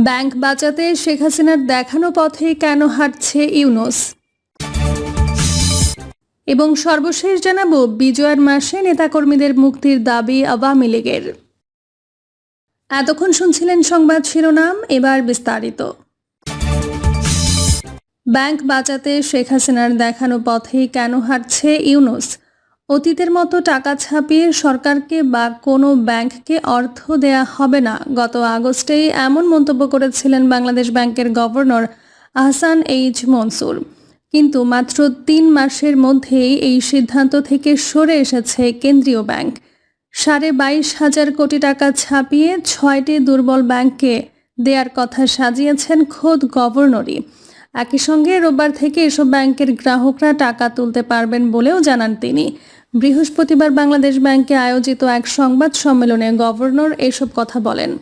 Bank বাঁচাতে শেখ হাসিনার দেখানো পথে কেন হাঁটছে ইউনুস? এবং সর্বশেষ জানাব, বিজয়ের মাসে নেতাকর্মীদের মুক্তির দাবি আওয়ামী লীগের। এতক্ষণ শুনছিলেন সংবাদ শিরোনাম, এবার বিস্তারিত। ব্যাংক বাঁচাতে শেখ হাসিনার দেখানো পথেই কেন হাঁটছে ইউনুস? অতীতের মতো টাকা ছাপিয়ে সরকারকে বা কোনো ব্যাংককে অর্থ দেয়া হবে না। গত আগস্টেই এমন মন্তব্য করেছিলেন বাংলাদেশ ব্যাংকের গভর্নর আহসান এইচ মনসুর। কিন্তু মাত্র তিন মাসের মধ্যেই এই সিদ্ধান্ত থেকে সরে এসেছে কেন্দ্রীয় ব্যাংক। সাড়ে বাইশ হাজার কোটি টাকা ছাপিয়ে ছয়টি দুর্বল ব্যাংককে দেয়ার কথা সাজিয়েছেন খোদ গভর্নরই। একই সঙ্গে রোববার থেকে এসব ব্যাংকের গ্রাহকরা টাকা তুলতে পারবেন বলেও জানান তিনি। বৃহস্পতিবার বাংলাদেশ ব্যাংকে আয়োজিত এক সংবাদ সম্মেলনে গভর্নর এসব কথা বলেন।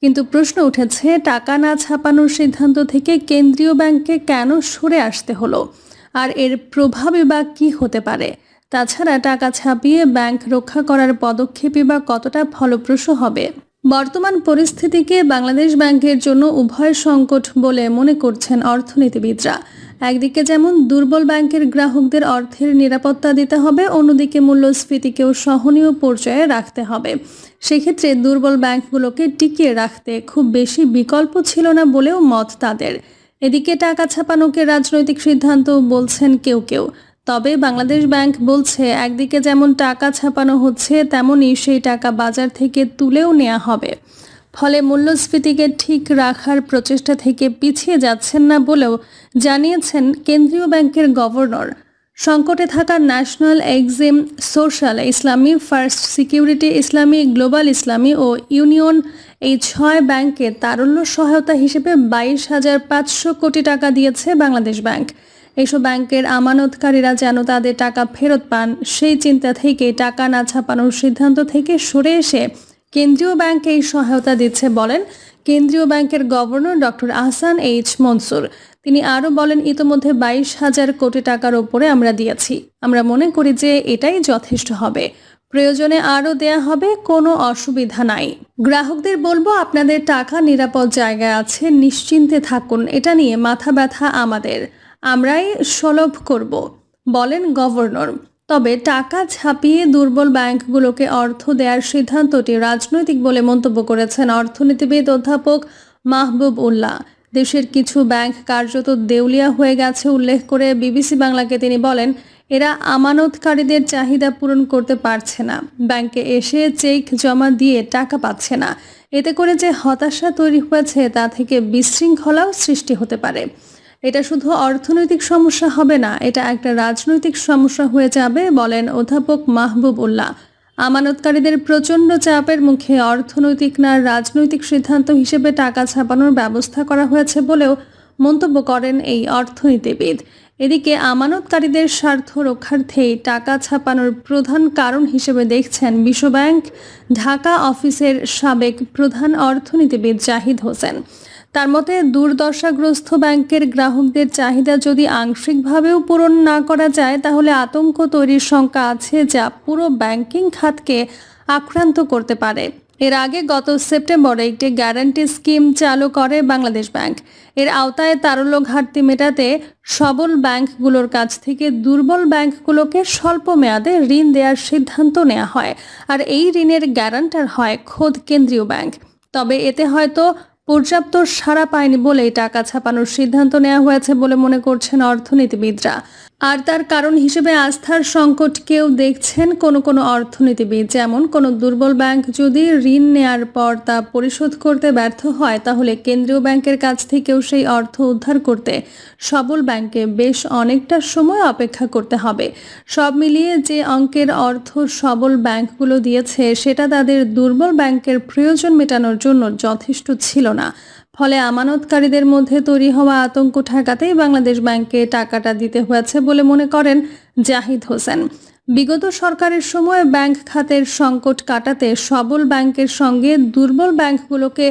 কিন্তু প্রশ্ন উঠেছে, টাকা না ছাপানোর সিদ্ধান্ত থেকে কেন্দ্রীয় ব্যাংকে কেন সরে আসতে হলো? আর এর প্রভাবে বা কী হতে পারে? তাছাড়া টাকা ছাপিয়ে ব্যাংক রক্ষা করার পদক্ষেপই বা কতটা ফলপ্রসূ হবে? বর্তমান পরিস্থিতিকে বাংলাদেশ ব্যাংকের জন্য উভয় সংকট বলে মনে করছেন অর্থনীতিবিদরা। একদিকে যেমন দুর্বল ব্যাংকের গ্রাহকদের অর্থের নিরাপত্তা দিতে হবে, অন্যদিকে মূল্যস্ফীতিকেও সহনীয় পর্যায়ে রাখতে হবে। সেক্ষেত্রে দুর্বল ব্যাংকগুলোকে টিকিয়ে রাখতে খুব বেশি বিকল্প ছিল না বলেও মত তাদের। এদিকে টাকা ছাপানোকে রাজনৈতিক সিদ্ধান্ত বলছেন কেউ কেউ। তবে বাংলাদেশ ব্যাংক বলছে, একদিকে যেমন টাকা ছাপানো হচ্ছে তেমনই সেই টাকা বাজার থেকে তুলেও নেওয়া হবে। ফলে মূল্যস্ফীতিকে ঠিক রাখার প্রচেষ্টা থেকে পিছিয়ে যাচ্ছেন না বলেও জানিয়েছেন কেন্দ্রীয় ব্যাংকের গভর্নর। সংকটে থাকা National Exim, Social Islami, First Security Islami, Global Islami ও ইউনিয়ন এই ছয় ব্যাংকে তারল্য সহায়তা হিসেবে বাইশ হাজার পাঁচশো কোটি টাকা দিয়েছে বাংলাদেশ ব্যাংক। এসব ব্যাংকের আমানতকারীরা যেন তাদের টাকা ফেরত পান, সেই চিন্তা থেকে টাকা না ছাপানোর সিদ্ধান্ত থেকে সরে এসে কেন্দ্রীয় ব্যাংক এই সহায়তা দিচ্ছে বলেন কেন্দ্রীয় ব্যাংকের governor doctor Ahsan H Mansur. তিনি আরও বলেন, ইতোমধ্যে বাইশ হাজার কোটি টাকার ওপরে আমরা দিয়েছি। আমরা মনে করি যে এটাই যথেষ্ট হবে। প্রয়োজনে আরও দেয়া হবে, কোনো অসুবিধা নাই। গ্রাহকদের বলব, আপনাদের টাকা নিরাপদ জায়গায় আছে, নিশ্চিন্তে থাকুন। এটা নিয়ে মাথা ব্যথা আমাদের। আমরাই সুলভ করব, বলেন গভর্নর। তবে টাকা ছাপিয়ে দুর্বল ব্যাংকগুলোকে অর্থ দেওয়ার সিদ্ধান্তটি রাজনৈতিক বলে মন্তব্য করেছেন অর্থনীতিবিদ অধ্যাপক মাহবুব উল্লাহ দেশের কিছু ব্যাংক কার্যত দেউলিয়া হয়ে গেছে উল্লেখ করে বিবিসি বাংলাকে তিনি বলেন, এরা আমানতকারীদের চাহিদা পূরণ করতে পারছে না। ব্যাংকে এসে চেক জমা দিয়ে টাকা পাচ্ছে না। এতে করে যে হতাশা তৈরি হয়েছে তা থেকে বিশৃঙ্খলাও সৃষ্টি হতে পারে। এটা শুধু অর্থনৈতিক সমস্যা হবে না, এটা একটা রাজনৈতিক সমস্যা হয়ে যাবে, বলেন অধ্যাপক মাহবুব উল্লাহ আমানতকারীদের প্রচণ্ড চাপের মুখে অর্থনৈতিক না রাজনৈতিক সিদ্ধান্ত হিসেবে টাকা ছাপানোর ব্যবস্থা করা হয়েছে বলেও মন্তব্য করেন এই অর্থনীতিবিদ। এদিকে আমানতকারীদের স্বার্থ রক্ষার্থেই টাকা ছাপানোর প্রধান কারণ হিসেবে দেখছেন বিশ্বব্যাংক, ঢাকা অফিসের সাবেক প্রধান অর্থনীতিবিদ জাহিদ হোসেন। তার মতে দুর্দশাগ্রস্ত ব্যাংকের গ্রাহকদের চাহিদা যদি আংশিকভাবেও পূরণ না করা যায়, তাহলে আতঙ্ক তৈরির শঙ্কা আছে যা পুরো ব্যাংকিং খাতকে আক্রান্ত করতে পারে। এর আগে গত সেপ্টেম্বরে একটি গ্যারান্টি স্কিম চালু করে বাংলাদেশ ব্যাংক। এর আওতায় তারল্য ঘাটতি মেটাতে সবল ব্যাংকগুলোর কাছ থেকে দুর্বল ব্যাংকগুলোকে স্বল্প মেয়াদে ঋণ দেওয়ার সিদ্ধান্ত নেওয়া হয়, আর এই ঋণের গ্যারান্টার হয় খোদ কেন্দ্রীয় ব্যাংক। তবে এতে হয়তো পর্যাপ্ত সাড়া পায়নি বলেই টাকা ছাপানোর সিদ্ধান্ত নেওয়া হয়েছে বলে মনে করছেন অর্থনীতিবিদরা। আর তার কারণ হিসেবে আস্থার সংকট কেউ দেখছেন কোনো কোনো অর্থনীতিবিদ। যেমন কোনো দুর্বল ব্যাংক যদি ঋণ নেয়ার পর তা পরিশোধ করতে ব্যর্থ হয়, তাহলে কেন্দ্রীয় ব্যাংকের কাছ থেকেও সেই অর্থ উদ্ধার করতে সবল ব্যাংকে বেশ অনেকটা সময় অপেক্ষা করতে হবে। সব মিলিয়ে যে অঙ্কের অর্থ সবল ব্যাংকগুলো দিয়েছে, সেটা তাদের দুর্বল ব্যাংকের প্রয়োজন মেটানোর জন্য যথেষ্ট ছিল না। ফলে আমানতকারীদের মধ্যে তৈরি হওয়া আতঙ্ক ঠেকাতেই বাংলাদেশ ব্যাংকে টাকাটা দিতে হয়েছে বলে মনে করেন জাহিদ হোসেন। বিগত সরকারের সময় ব্যাংক খাতের সংকট কাটাতে সবল ব্যাংকের সঙ্গে দুর্বল ব্যাংকগুলোকে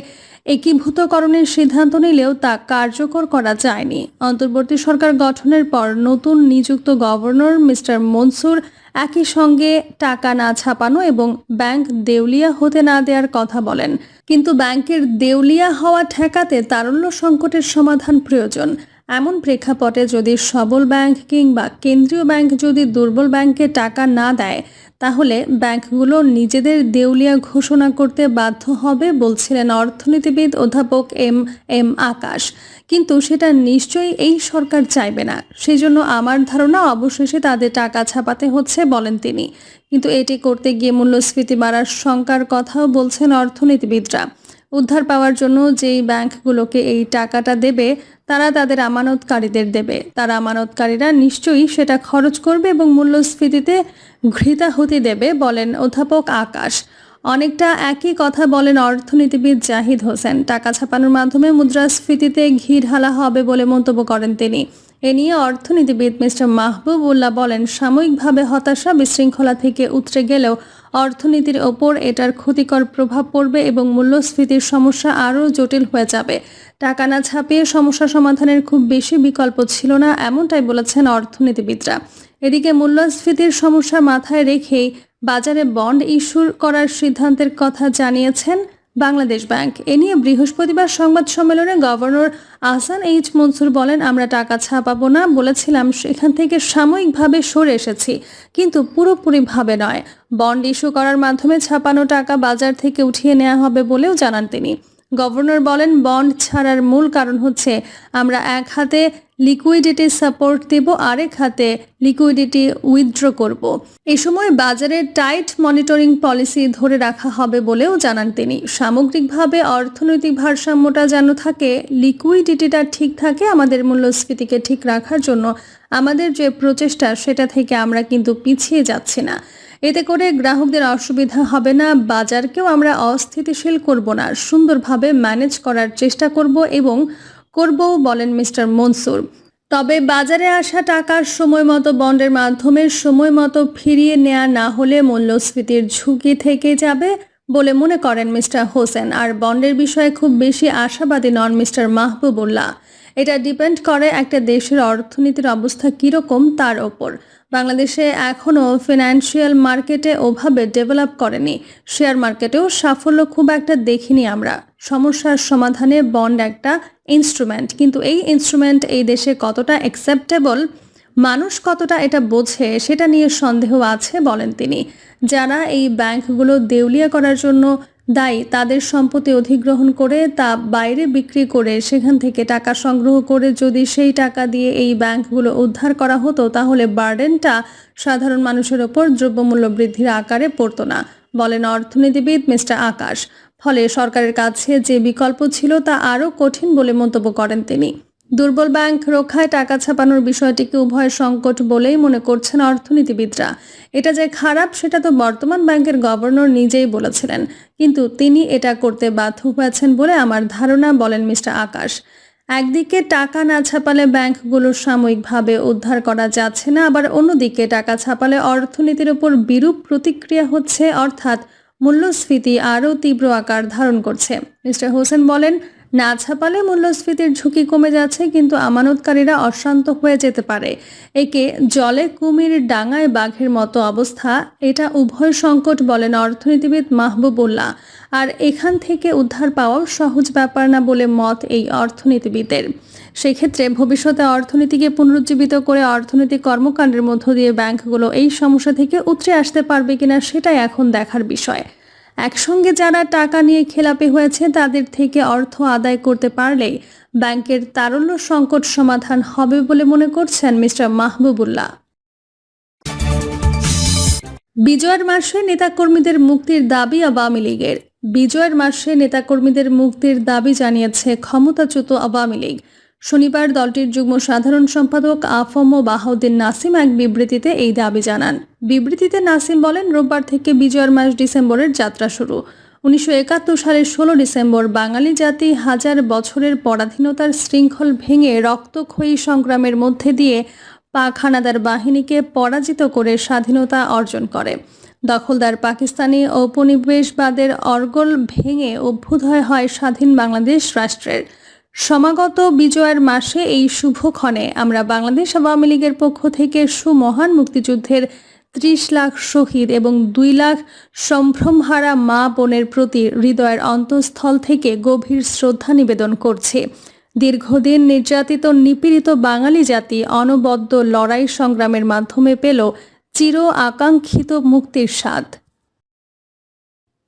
একীভূতকরণের সিদ্ধান্ত নিলেও তা কার্যকর করা যায়নি। অন্তর্বর্তী সরকার গঠনের পর নতুন নিযুক্ত গভর্নর মিস্টার মনসুর একই সঙ্গে টাকা না ছাপানো এবং ব্যাংক দেউলিয়া হতে না দেওয়ার কথা বলেন। কিন্তু ব্যাংকের দেউলিয়া হওয়া ঠেকাতে তারল্য সংকটের সমাধান প্রয়োজন। এমন প্রেক্ষাপটে যদি সবল ব্যাংক কিংবা কেন্দ্রীয় ব্যাংক যদি দুর্বল ব্যাংকে টাকা না দেয় তাহলে ব্যাংকগুলো নিজেদের দেউলিয়া ঘোষণা করতে বাধ্য হবে বলছিলেন অর্থনীতিবিদ অধ্যাপক এম এম আকাশ। কিন্তু সেটা নিশ্চয়ই এই সরকার চাইবে না। সেই জন্য আমার ধারণা অবশেষে তাদের টাকা ছাপাতে হচ্ছে বলেন তিনি। কিন্তু এটি করতে গিয়ে মূল্যস্ফীতি বাড়ার শঙ্কার কথাও বলছেন অর্থনীতিবিদরা। উদ্ধার পাওয়ার জন্য যেই ব্যাংকগুলোকে এই টাকাটা দেবে, তারা তাদের আমানতকারীদের দেবে। তারা আমানতকারীরা নিশ্চয়ই সেটা খরচ করবে এবং মূল্যস্ফীতিতে ঘৃতা হতে দেবে, বলেন অধ্যাপক আকাশ। অনেকটা একই কথা বলেন অর্থনীতিবিদ জাহিদ হোসেন। টাকা ছাপানোর মাধ্যমে মুদ্রাস্ফীতিতে ঘি ঢালা হবে বলে মন্তব্য করেন তিনি। এ নিয়ে অর্থনীতিবিদ মিস্টার মাহবুব উল্লাহ বলেন, সাময়িকভাবে হতাশা বিশৃঙ্খলা থেকে উতরে গেলেও অর্থনীতির ওপর এটার ক্ষতিকর প্রভাব পড়বে এবং মূল্যস্ফীতির সমস্যা আরও জটিল হয়ে যাবে। টাকা না ছাপিয়ে সমস্যা সমাধানের খুব বেশি বিকল্প ছিল না, এমনটাই বলেছেন অর্থনীতিবিদরা। এদিকে মূল্যস্ফীতির সমস্যা মাথায় রেখেই বাজারে বন্ড ইস্যুর করার সিদ্ধান্তের কথা জানিয়েছেন বাংলাদেশ ব্যাংক। এ নিয়ে বৃহস্পতিবার সংবাদ সম্মেলনে গভর্নর আহসান এইচ মনসুর বলেন, আমরা টাকা ছাপাবো না। বলেছিলাম, সেখান থেকে সাময়িকভাবে সরে এসেছি, কিন্তু পুরোপুরিভাবে নয়। বন্ড ইস্যু করার মাধ্যমে ছাপানো টাকা বাজার থেকে উঠিয়ে নেওয়া হবে বলেও জানান তিনি। গভর্নর বলেন, বন্ড ছাড়ার মূল কারণ হচ্ছে, আমরা এক হাতে লিকুইডিটি সাপোর্ট দেব, আরেক হাতে লিকুইডিটি উইথড্র করব। এ সময় বাজারের টাইট মনিটরিং পলিসি ধরে রাখা হবে বলেও জানান তিনি। সামগ্রিকভাবে অর্থনৈতিক ভারসাম্যটা যেন থাকে, লিকুইডিটিটা ঠিক থাকে আমাদের মূল্যস্ফীতিকে ঠিক রাখার জন্য আমাদের যে প্রচেষ্টা, সেটা থেকে আমরা কিন্তু পিছিয়ে যাচ্ছি না। এতে করে গ্রাহকদের অসুবিধা হবে না, বাজারকেও আমরা অস্থিতিশীল করব না। সুন্দরভাবে ম্যানেজ করার চেষ্টা করব এবং করবও বলেন মিস্টার মনসুর। তবে বাজারে আসা টাকার সময় মতো বন্ডের মাধ্যমে সময় মতো ফিরিয়ে নেওয়া না হলে মূল্যস্ফীতির ঝুঁকি থেকে যাবে বলে মনে করেন মিস্টার হোসেন। আর বন্ডের বিষয়ে খুব বেশি আশাবাদী নন মিস্টার মাহবুবুল্লাহ। এটা ডিপেন্ড করে একটা দেশের অর্থনীতির অবস্থা কীরকম তার ওপর। বাংলাদেশে এখনও ফিনান্সিয়াল মার্কেটে ওভাবে ডেভেলপ করেনি। শেয়ার মার্কেটেও সাফল্য খুব একটা দেখিনি আমরা। সমস্যার সমাধানে বন্ড একটা ইনস্ট্রুমেন্ট কিন্তু এই ইনস্ট্রুমেন্ট এই দেশে কতটা অ্যাকসেপ্টেবল মানুষ কতটা এটা বোঝে, সেটা নিয়ে সন্দেহ আছে বলেন তিনি। যারা এই ব্যাংকগুলো দেউলিয়া করার জন্য দায়ী, তাদের সম্পত্তি অধিগ্রহণ করে তা বাইরে বিক্রি করে সেখান থেকে টাকা সংগ্রহ করে যদি সেই টাকা দিয়ে এই ব্যাংকগুলো উদ্ধার করা হতো, তাহলে বার্ডেনটা সাধারণ মানুষের ওপর দ্রব্যমূল্য বৃদ্ধির আকারে পড়তো না, বলেন অর্থনীতিবিদ মিস্টার আকাশ। ফলে সরকারের কাছে যে বিকল্প ছিল তা আরও কঠিন বলে মন্তব্য করেন তিনি। দুর্বল ব্যাংক রক্ষায় টাকা ছাপানোর বিষয়টিকে উভয় সংকট বলেই মনে করছেন অর্থনীতিবিদরা। এটা যে খারাপ, সেটা তো বর্তমান ব্যাংকের গভর্নর নিজেই বলেছিলেন। কিন্তু তিনি এটা করতে বাধ্য হয়েছেন বলে আমার ধারণা, বলেন মিস্টার আকাশ। একদিকে টাকা না ছাপালে ব্যাংকগুলো সাময়িকভাবে উদ্ধার করা যাচ্ছে না, আবার অন্যদিকে টাকা ছাপালে অর্থনীতির উপর বিরূপ প্রতিক্রিয়া হচ্ছে, অর্থাৎ মূল্যস্ফীতি আরও তীব্র আকার ধারণ করছে। মিস্টার হোসেন বলেন না ছাপালে মূল্যস্ফীতির ঝুঁকি কমে যাচ্ছে, কিন্তু আমানতকারীরা অশান্ত হয়ে যেতে পারে। একে জলে কুমির ডাঙায় বাঘের মতো অবস্থা, এটা উভয় সংকট বলেন অর্থনীতিবিদ মাহবুবুল্লাহ। আর এখান থেকে উদ্ধার পাওয়াও সহজ ব্যাপার না বলে মত এই অর্থনীতিবিদের। সেক্ষেত্রে ভবিষ্যতে অর্থনীতিকে পুনরুজ্জীবিত করে অর্থনৈতিক কর্মকাণ্ডের মধ্য দিয়ে ব্যাংকগুলো এই সমস্যা থেকে উতরে আসতে পারবে কিনা, সেটাই এখন দেখার বিষয়। একসঙ্গে যারা টাকা নিয়ে খেলাপি হয়েছে, তাদের থেকে অর্থ আদায় করতে পারলে ব্যাংকের তারল্য সংকট সমাধান হবে বলে মনে করছেন মিস্টার মাহবুবুল্লাহ। বিজয়ের মাসে নেতাকর্মীদের মুক্তির দাবি আওয়ামী লীগের। বিজয়ের মাসে নেতাকর্মীদের মুক্তির দাবি জানিয়েছে ক্ষমতাচ্যুত আওয়ামী লীগ। শনিবার দলটির যুগ্ম সাধারণ সম্পাদক আফম বাহাউদ্দিন নাসিম এক বিবৃতিতে এই দাবি জানান। বিবৃতিতে নাসিম বলেন, রোববার থেকে বিজয়ের মাস ডিসেম্বরের যাত্রা শুরু। উনিশশো একাত্তর সালের ষোলো ডিসেম্বর বাঙালি জাতি হাজার বছরের পরাধীনতার শৃঙ্খল ভেঙে রক্তক্ষয়ী সংগ্রামের মধ্যে দিয়ে পাক হানাদার বাহিনীকে পরাজিত করে স্বাধীনতা অর্জন করে। দখলদার পাকিস্তানি ঔপনিবেশবাদের অর্গল ভেঙে অভ্যুদয় হয় স্বাধীন বাংলাদেশ রাষ্ট্রের। সমাগত বিজয়ের মাসে এই শুভক্ষণে আমরা বাংলাদেশ আওয়ামী লীগের পক্ষ থেকে সুমহান মুক্তিযুদ্ধের ত্রিশ লাখ শহীদ এবং দুই লাখ সম্ভ্রমহারা মা বোনের প্রতি হৃদয়ের অন্তঃস্থল থেকে গভীর শ্রদ্ধা নিবেদন করছে। দীর্ঘদিন নির্যাতিত, নিপীড়িত বাঙালি জাতি অনবদ্য লড়াই সংগ্রামের মাধ্যমে পেল চির আকাঙ্ক্ষিত মুক্তির স্বাদ।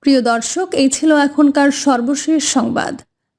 প্রিয় দর্শক, এই ছিল এখনকার সর্বশেষ সংবাদ।